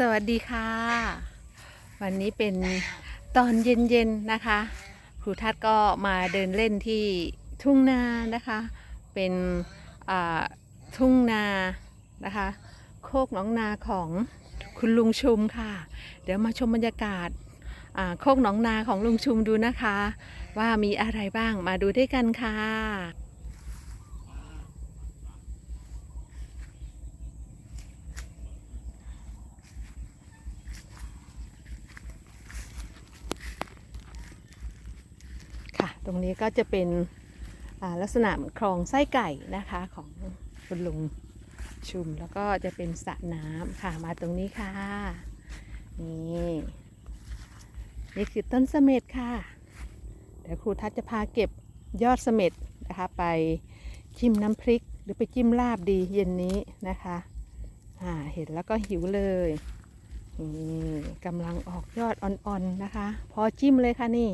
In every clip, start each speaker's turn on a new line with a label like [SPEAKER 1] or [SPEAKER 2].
[SPEAKER 1] สวัสดีค่ะ วันนี้เป็นตอนเย็นๆนะคะ ครูทัศก็มาเดินเล่นที่ทุ่งนานะคะ เป็นอ่าทุ่งนานะคะ โคกหนองนาของคุณลุงชุมค่ะ เดี๋ยวมาชมบรรยากาศอ่าโคกหนองนาของลุงชุมดูนะคะ ว่ามีอะไรบ้างมาดูด้วยกันค่ะ ตรงนี้ก็จะเป็นลักษณะเหมือนคลองไส้ไก่นะคะของคุณลุงชุมแล้วก็จะเป็นสระน้ำค่ะมาตรงนี้ค่ะ นี่นี่คือต้นเสม็ดค่ะ เดี๋ยวครูทัศจะพาเก็บยอดเสม็ดนะคะ ไปจิ้มน้ำพริกหรือไปจิ้มลาบดีเย็นนี้นะคะอ่าเห็นแล้วก็หิวเลยนี่กำลังออกยอดอ่อนๆนะคะ พอจิ้มเลยค่ะนี่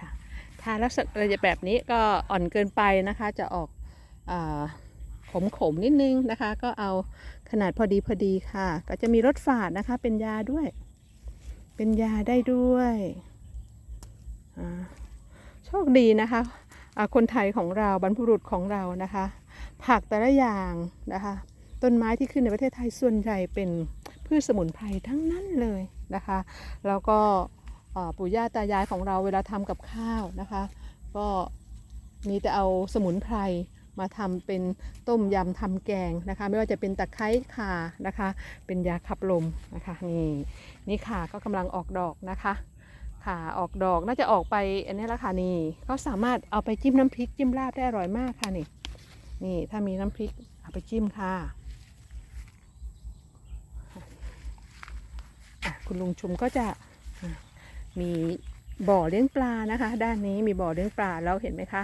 [SPEAKER 1] ค่ะ ทาลักษณะอะแบบนี้ก็อ่อนเกินไปนะคะ จะออกอขมขมนิดนึงนะคะ ก็เอาขนาดพอดีพอดีค่ะ ก็จะมีรสฝาดนะคะ เป็นยาด้วย เป็นยาได้ด้วยโชคดีนะคะคนไทยของเราบรรพบุรุษของเรานะคะ ผักแต่ละอย่างนะคะ ต้นไม้ที่ขึ้นในประเทศไทยส่วนใหญ่เป็นพืชสมุนไพรทั้งนั้นเลยนะคะ แล้วก็ ปู่ย่าตายายของเราเวลาทำกับข้าวนะคะ ก็มีแต่เอาสมุนไพรมาทำเป็นต้มยำทำแกงนะคะ ไม่ว่าจะเป็นตะไคร้ข่านะคะ เป็นยาขับลมนะคะนี่นี่ข่าก็กำลังออกดอกนะคะข่าออกดอกน่าจะออกไปอันนี้ละค่ะนี่ก็สามารถเอาไปจิ้มน้ำพริกจิ้มลาบได้อร่อยมากค่ะนี่นี่ถ้ามีน้ำพริกเอาไปจิ้มค่ะอะคุณลุงชุมก็จะ มีบ่อเลี้ยงปลานะคะ ด้านนี้มีบ่อเลี้ยงปลาแล้วเห็นไหมคะ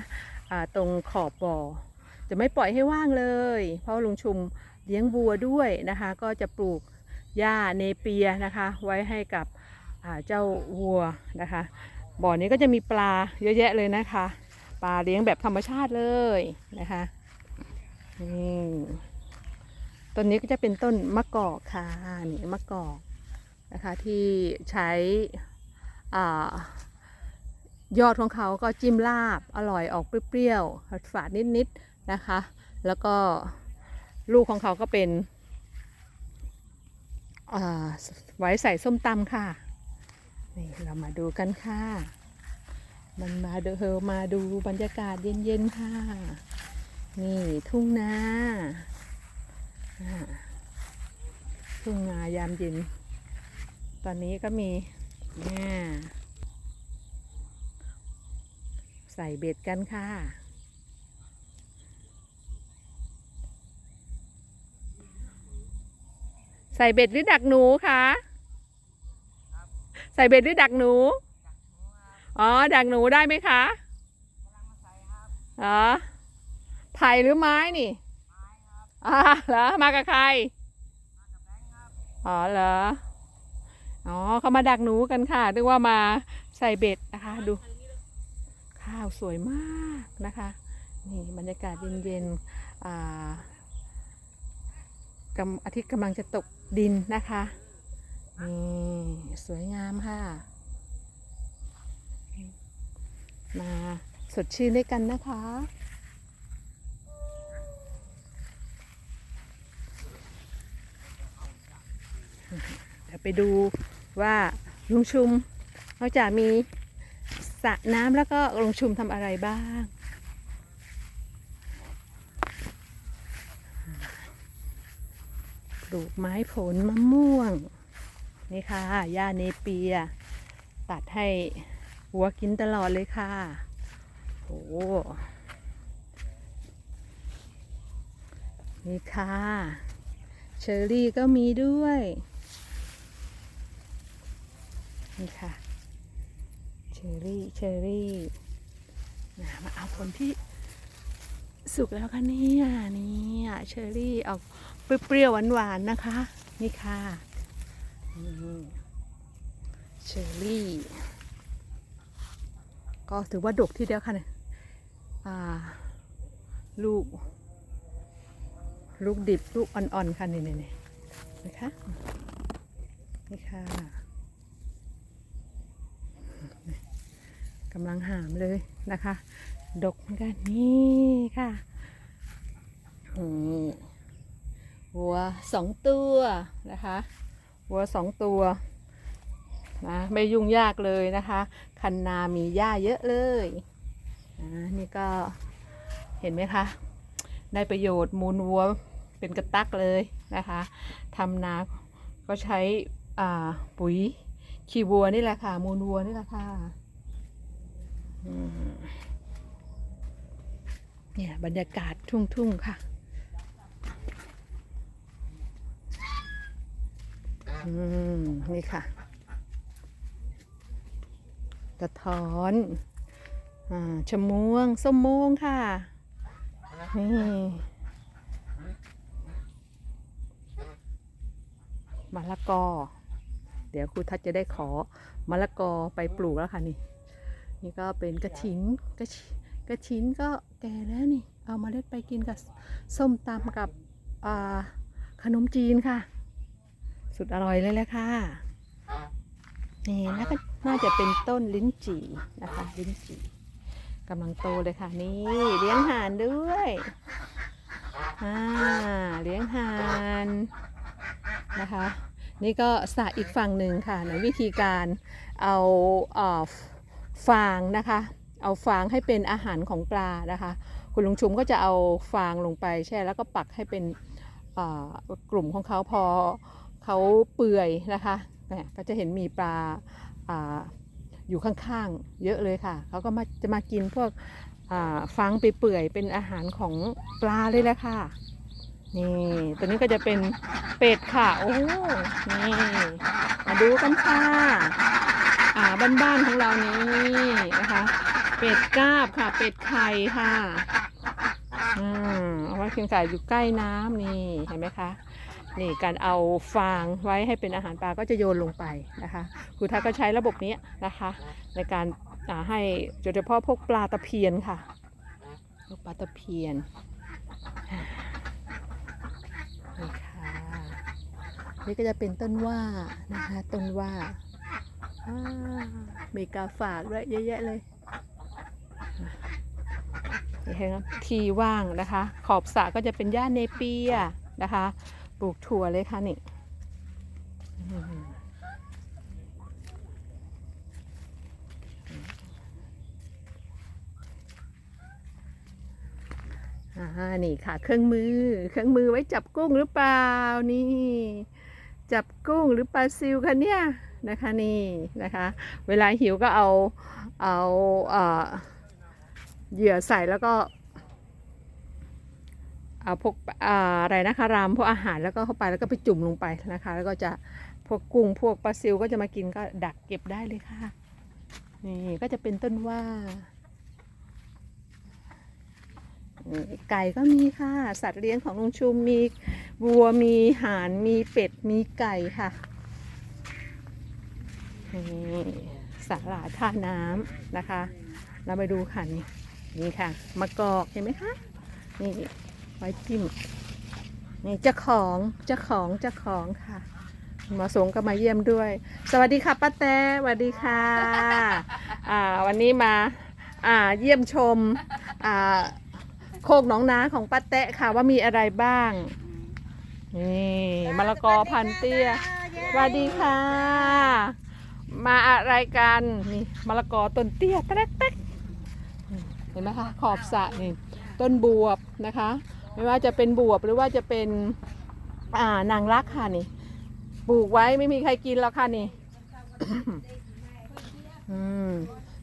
[SPEAKER 1] อ่าตรงขอบบ่อ จะไม่ปล่อยให้ว่างเลย เพราะลุงชุมเลี้ยงวัวด้วยนะคะ ก็จะปลูกหญ้าเนเปียนะคะ ไว้ให้กับเจ้าวัวนะคะ บ่อนี้ก็จะมีปลาเยอะแยะเลยนะคะ ปลาเลี้ยงแบบธรรมชาติเลยนะคะนี่ต้นนี้ก็จะเป็นต้นมะกอกค่ะนี่มะกอกนะคะที่ใช้ ยอดของเขาก็จิ้มลาบอร่อยออกเปรี้ยวๆฝาดนิดๆนะคะ แล้วก็ลูกของเขาก็เป็นไว้ใส่ส้มตำค่ะนี่เรามาดูกันค่ะ มันมาดูเฮอมาดูบรรยากาศเย็นๆค่ะ นี่ทุ่งนาทุ่งนายามเย็น ตอนนี้ก็มี เนี่ยใส่เบ็ดกันค่ะ ใส่เบ็ดหรือดักหนูคะใส่เบ็ดหรือดักหนู อ๋อ ดักหนูได้ไหมคะอ๋อไผ่หรือไม้นี่อ่าเหรอ มากับใครอ๋อเหรอ อ๋อเขามาดักหนูกันค่ะนึกว่ามาใส่เบ็ดนะคะ ดู ข้าวสวยมากนะคะ นี่บรรยากาศเย็นๆอ่ากำอาทิตย์กำลังจะตกดินนะคะนี่สวยงามค่ะ มาสดชื่นด้วยกันนะคะเดี๋ยวไปดู ว่าลุงชุมนอกจากมีสระน้ำแล้วก็ลุงชุมทำอะไรบ้าง ปลูกไม้ผลมะม่วง นี่ค่ะหญ้าเนเปีย ตัดให้วัวกินตลอดเลยค่ะโอ้นี่ค่ะ เชอร์รี่ก็มีด้วย นี่ค่ะ เชอร์รี่ เชอร์รี่นะมาเอาผลที่สุกแล้วค่ะเนี่ยนี่เชอร์รี่ออกเปรี้ยวๆหวานๆนะคะ นี่ค่ะเชอร์รี่ ก็ถือว่าดกที่เดียวค่ะเนี่ยลูก ลูกดิบ ลูกอ่อนๆ ค่ะ นี่นี่นี่นะคะ นี่ค่ะำลังหามเลยนะคะ ดกเหมือนกันนี่ค่ะนี่วัวสองตัวนะคะวัวสองตัวนะไม่ยุ่งยากเลยนะคะ คันนามีหญ้าเยอะเลยอ่านี่ก็เห็นไหมคะ ได้ประโยชน์มูลวัวเป็นกระตักเลยนะคะทำนาก็ใช้อ่าปุ๋ยขี้วัวนี่แหละค่ะ มูลวัวนี่แหละค่ะ เนี่ยบรรยากาศทุ่ง ๆ ค่ะอืมนี่ค่ะกระท้อนอ่าชะม่วง ส้มม่วงค่ะ นี่ มะละกอ เดี๋ยวครูทัศจะได้ขอมะละกอไปปลูกแล้วค่ะนี่ นี่ก็เป็นกระถินกระชิกระถินก็แก่แล้วนี่ เอามาเล็ดไปกินกับส้มตำกับขนมจีนค่ะ สุดอร่อยเลยแหละค่ะ นี่น่าก็น่าจะเป็นต้นลิ้นจี่นะคะลิ้นจี่กำลังโตเลยค่ะนี่เลี้ยงห่านด้วยอ่าเลี้ยงห่านนะคะ นี่ก็สระอีกฝั่งหนึ่งค่ะในวิธีการเอาเอ่อ ฟางนะคะ เอาฟางให้เป็นอาหารของปลานะคะ คุณลุงชุมก็จะเอาฟางลงไปแช่แล้วก็ปักให้เป็นกลุ่มของเขาพอเขาเปื่อยนะคะเนี่ยก็จะเห็นมีปลาอยู่ข้างๆ เยอะเลยค่ะ เขาก็มาจะมากินพวกฟางไปเปื่อยเป็นอาหารของปลาเลยแหละค่ะ นี่ตัวนี้ก็จะเป็นเป็ดค่ะ โอ้ นี่ มาดูกันค่ะ อ่าบ้านๆของเรานี่นะคะ เป็ดกาบค่ะ เป็ดไข่ค่ะอืมเอาไว้เคียงไก่อยู่ใกล้น้ำนี่เห็นไหมคะนี่การเอาฟางไว้ให้เป็นอาหารปลาก็จะโยนลงไปนะคะครูทักก็ใช้ระบบนี้นะคะ ในการอ่าให้โดยเฉพาะพวกปลาตะเพียนค่ะพวกปลาตะเพียนนี่ค่ะนี่ก็จะเป็นต้นว่านะคะต้นว่า มีกาฝากด้วยเยอะแยะเลยนี่เห็นไหมทีว่างนะคะ ขอบสระก็จะเป็นหญ้าเนเปียนะคะปลูกถั่วเลยค่ะนี่อ่านี่ค่ะ เครื่องมือ เครื่องมือไว้จับกุ้งหรือเปล่านี่ จับกุ้งหรือปลาซิวคะเนี่ย นะคะนี่นะคะ เวลาหิวก็เอาเอาเหยื่อใส่แล้วก็เอาพวกอะไรนะคะรามพวกอาหารแล้วก็เข้าไปแล้วก็ไปจุ่มลงไปนะคะ แล้วก็จะพวกกุ้งพวกปลาซิวก็จะมากินก็ดักเก็บได้เลยค่ะนี่ก็จะเป็นต้นว่าไก่ก็มีค่ะ สัตว์เลี้ยงของลุงชุมมีวัวมีห่านมีเป็ดมีไก่ค่ะ นี่สาหร่ายท่าน้ำนะคะ เราไปดูค่ะนี่นี่ค่ะมะกอกเห็นไหมคะนี่ไว้จิ้มนี่เจ้าของเจ้าของเจ้าของค่ะหมอสงก็มาเยี่ยมด้วย สวัสดีค่ะป้าแต้สวัสดีค่ะอ่าวันนี้มาอ่าเยี่ยมชมอ่าโคกหนองนาของป้าแตะค่ะว่ามีอะไรบ้างนี่มะละกอพันเตี้ยสวัสดีค่ะ มาอะไรกันนี่มะละกอต้นเตี้ยแต๊กแต๊กเห็นไหมคะขอบสระนี่ต้นบวบนะคะ ไม่ว่าจะเป็นบวบหรือว่าจะเป็นอ่านางรักค่ะนี่ปลูกไว้ไม่มีใครกินแล้วค่ะนี่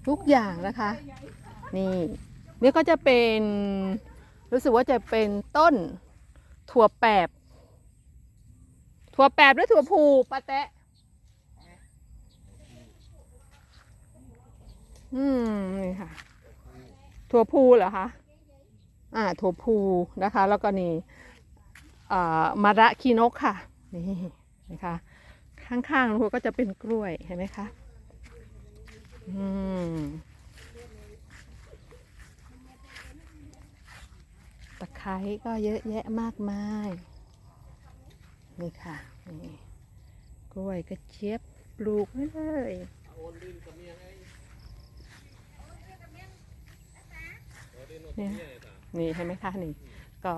[SPEAKER 1] ทุกอย่างนะคะ นี่ นี่ก็จะเป็นรู้สึกว่าจะเป็นต้นถั่วแปบ ถั่วแปบหรือถั่วพูปะแตะ อืมนี่ค่ะ ถั่วพูเหรอคะอ่าถั่วพูนะคะ แล้วก็นี่อ่ามะระคีนกค่ะ นี่นะคะ ข้างๆน้องก็จะเป็นกล้วยเห็นไหมคะอืมตะไคร้ก็เยอะแยะมากมาย นี่ค่ะนี่กล้วยกระเจี๊ยบปลูกไว้เลย เนี่ยนี่เห็นไหมคะนี่ก็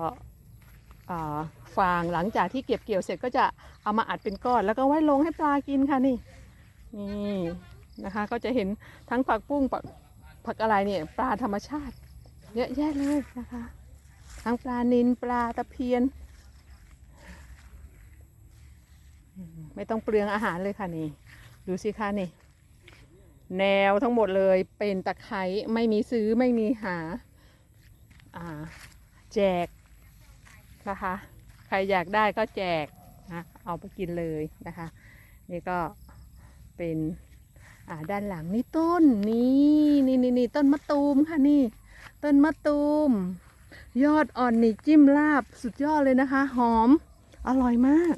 [SPEAKER 1] อ่าฟางหลังจากที่เก็บเกี่ยวเสร็จก็จะเอามาอัดเป็นก้อน แล้วก็ไว้ลงให้ปลากินค่ะนี่นี่นะคะก็จะเห็นทั้งผักปุ้งผักผักอะไรเนี่ยปลาธรรมชาติ เยอะแยะเลยนะคะทั้งปลานิลปลาตะเพียนอืมไม่ต้องเปลืองอาหารเลยค่ะนี่ดูสิคะนี่ แนวทั้งหมดเลยเป็นตะไคร้ไม่มีซื้อไม่มีหาอ่า แจกนะคะ ใครอยากได้ก็แจกนะเอาไปกินเลยนะคะ นี่ก็เป็นด้านหลังนี่ต้นนี่นี่นี่นี่ต้นมะตูมค่ะนี่ ต้นมะตูม ยอดอ่อนนี่จิ้มลาบสุดยอดเลยนะคะ หอมอร่อยมาก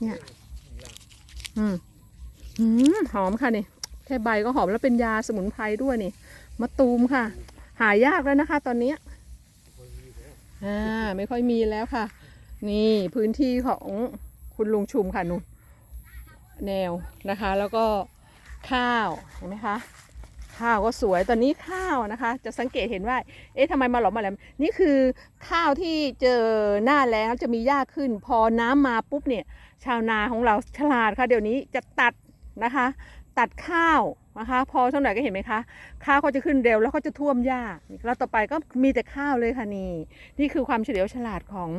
[SPEAKER 1] เนี่ยอืมหอมค่ะนี่แค่ใบก็หอมแล้วเป็นยาสมุนไพรด้วยนี่มะตูมค่ะ หายากแล้วนะคะ ตอนเนี้ยอ่าไม่ค่อยมีแล้วค่ะ นี่พื้นที่ของคุณลุงชุมค่ะนุ่นแนวนะคะ แล้วก็ข้าวเห็นไหมคะข้าวก็สวยตอนนี้ข้าวนะคะ จะสังเกตเห็นว่า เอ๊ะทำไมมาหลอมมาแหลมนี่คือข้าวที่เจอหน้าแล้งจะมีหญ้าขึ้น พอน้ำมาปุ๊บเนี่ย ชาวนาของเราฉลาดค่ะ เดี๋ยวนี้จะตัดนะคะ ตัดข้าวนะคะ พอเท่าไหร่ก็เห็นไหมคะ ข้าวก็จะขึ้นเร็วแล้วก็จะท่วมหญ้าแล้วต่อไปก็มีแต่ข้าวเลยค่ะนี่นี่คือความเฉลียวฉลาดของ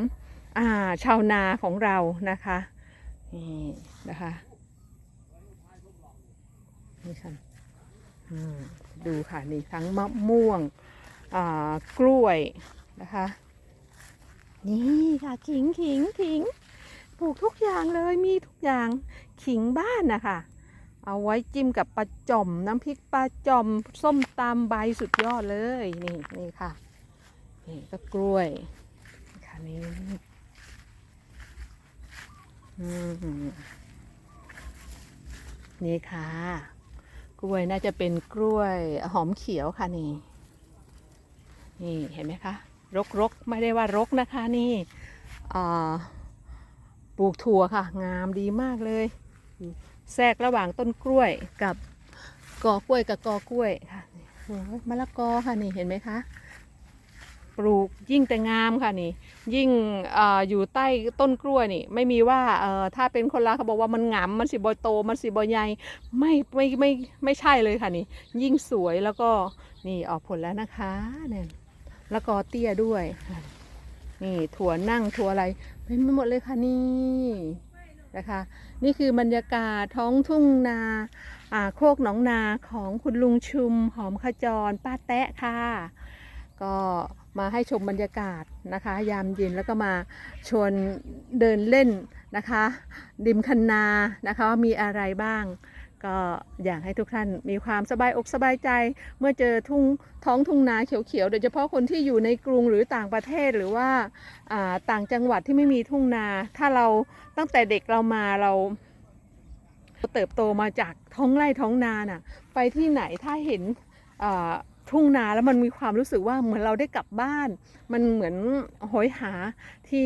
[SPEAKER 1] อ่าชาวนาของเรานะคะนี่นะคะนี่ค่ะดูค่ะนี่ทั้งมะม่วงอ่ากล้วยนะคะ นี่ค่ะขิงขิงขิงปลูกทุกอย่างเลยมีทุกอย่างขิงบ้านนะคะ เอาไว้จิ้มกับปลาจ่อม น้ำพริกปลาจ่อม ส้มตำใบสุดยอดเลย นี่นี่ค่ะ นี่ก็กล้วยค่ะนี่นี่ค่ะ กล้วยน่าจะเป็นกล้วยหอมเขียวค่ะนี่ นี่เห็นไหมคะ รกรกไม่ได้ว่ารกนะคะนี่ปลูกถั่วค่ะ งามดีมากเลย แทรกระหว่างต้นกล้วยกับกอกล้วยกับกอกล้วยค่ะโอ้ยมะละกอค่ะนี่เห็นไหมคะ ปลูกยิ่งแต่งามค่ะนี่ ยิ่งออยู่ใต้ต้นกล้วยนี่ ไม่มีว่าถ้าเป็นคนละเขาบอกว่ามันงามมันสิบโต มันสิบใหญ่ไม่ไม่ไม่ไม่ใช่เลยค่ะนี่ ยิ่งสวยแล้วก็นี่ออกผลแล้วนะคะเนี่ยแล้วก็เตี้ยด้วย นี่ถั่วนั่งถั่วอะไรเป็นไปหมดเลยค่ะนี่ นะคะ นี่คือบรรยากาศท้องทุ่งนาโคกหนองนาของคุณลุงชุมหอมขจรป้าแตะค่ะ ก็มาให้ชมบรรยากาศนะคะ ยามเย็นแล้วก็มาชวนเดินเล่นนะคะ ดิมคันนานะคะว่ามีอะไรบ้าง ก็อยากให้ทุกท่านมีความสบายอกสบายใจ เมื่อเจอทุ่งท้องทุ่งนาเขียวๆ โดยเฉพาะคนที่อยู่ในกรุงหรือต่างประเทศหรือว่าาต่างจังหวัดที่ไม่มีทุ่งนา ถ้าเราตั้งแต่เด็กเรามาเราเติบโตมาจากท้องไร่ท้องนาน่ะไปที่ไหนถ้าเห็นทุ่งนาแล้วมันมีความรู้สึกว่าเหมือนเราได้กลับบ้าน มันเหมือนโหยหาที่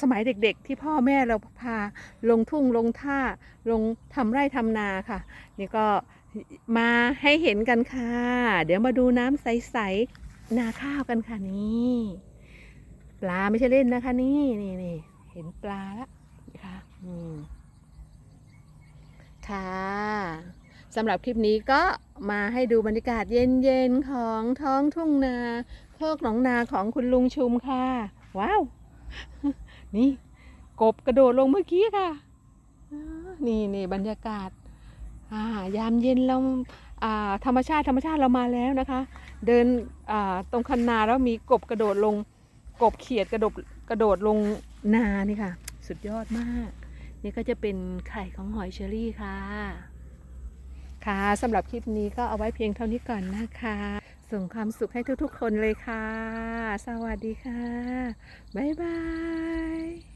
[SPEAKER 1] สมัยเด็กๆ ที่พ่อแม่เราพาลงทุ่งลงท่าลงทำไร่ทำนาค่ะ นี่ก็มาให้เห็นกันค่ะ เดี๋ยวมาดูน้ำใสๆนาข้าวกันค่ะนี่ปลาไม่ใช่เล่นนะคะ นี่นี่นี่เห็นปลาแล้วนะคะอืมค่ะสำหรับคลิปนี้ก็มาให้ดูบรรยากาศเย็นๆของท้องทุ่งนาโคกหนองนาของคุณลุงชุมค่ะ ว้าว นี่กบกระโดดลงเมื่อกี้ค่ะนี่นี่บรรยากาศอ่ายามเย็นเราอ่าธรรมชาติธรรมชาติเรามาแล้วนะคะ เดินอ่าตรงคันนาแล้วมีกบกระโดดลงกบเขียดกระโดดกระโดดลงนานี่ค่ะ สุดยอดมาก นี่ก็จะเป็นไข่ของหอยเชอรี่ค่ะ ค่ะสำหรับคลิปนี้ก็เอาไว้เพียงเท่านี้ก่อนนะคะ ส่งความสุขให้ทุกๆคนเลยค่ะ สวัสดีค่ะ บ๊ายบาย